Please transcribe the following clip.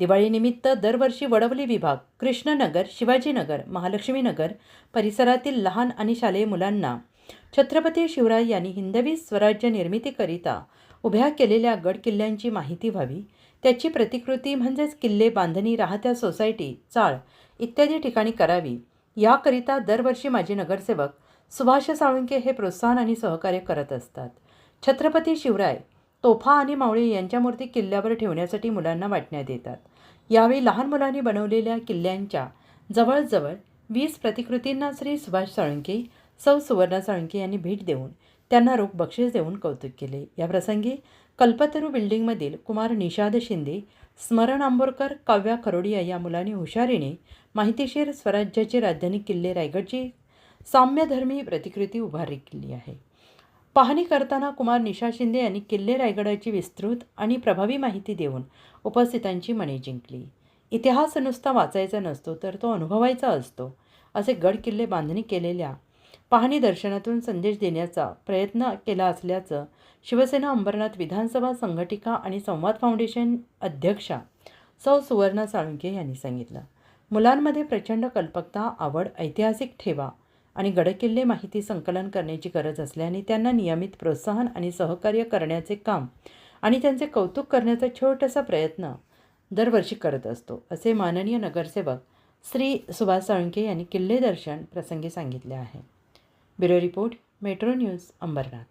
दिवाळीनिमित्त दरवर्षी वडवली विभाग कृष्णनगर शिवाजीनगर महालक्ष्मीनगर परिसरातील लहान आणि शालेय मुलांना छत्रपती शिवराय यांनी हिंदवी स्वराज्य निर्मितीकरिता उभ्या केलेल्या गड किल्ल्यांची माहिती व्हावी. त्याची प्रतिकृती म्हणजेच किल्ले बांधणी राहत्या सोसायटी चाळ इत्यादी ठिकाणी करावी. याकरिता दरवर्षी माजी नगरसेवक सुभाष साळुंके हे प्रोत्साहन आणि सहकार्य करत असतात. छत्रपती शिवराय तोफा आणि मावळी यांच्या मूर्ती किल्ल्यावर ठेवण्यासाठी मुलांना वाटण्यात येतात यावेळी लहान मुलांनी बनवलेल्या किल्ल्यांच्या जवळजवळ वीस प्रतिकृतींना श्री सुभाष साळुंके सौ सुवर्णा साळुंके यांनी भेट देऊन त्यांना रोख बक्षीस देऊन कौतुक केले. याप्रसंगी कल्पतरू बिल्डिंगमधील कुमार निषाद शिंदे स्मरण आंबोरकर काव्या खरोडिया या मुलांनी हुशारीने माहितीशीर स्वराज्याची राजधानी किल्ले रायगडची साम्यधर्मी प्रतिकृती उभारली केली आहे. पाहणी करताना कुमार निशा शिंदे यांनी किल्ले रायगडाची विस्तृत आणि प्रभावी माहिती देऊन उपस्थितांची मने जिंकली. इतिहास नुसता वाचायचा नसतो तर तो अनुभवायचा असतो असे गड किल्ले बांधणी केलेल्या पाहणी दर्शनातून संदेश देण्याचा प्रयत्न केला असल्याचं शिवसेना अंबरनाथ विधानसभा संघटिका आणि संवाद फाउंडेशन अध्यक्षा सौ सुवर्णा साळुंके यांनी सांगितलं. मुलांमध्ये प्रचंड कल्पकता आवड ऐतिहासिक ठेवा आणि गडकिल्ले माहिती संकलन करण्याची गरज असल्याने त्यांना नियमित प्रोत्साहन आणि सहकार्य करण्याचे काम आणि त्यांचे कौतुक करण्याचा छोटासा प्रयत्न दरवर्षी करत असतो असे माननीय नगरसेवक श्री सुभाष साळुंके यांनी किल्ले दर्शन प्रसंगी सांगितले आहे. Bureau report metro news Ambernath.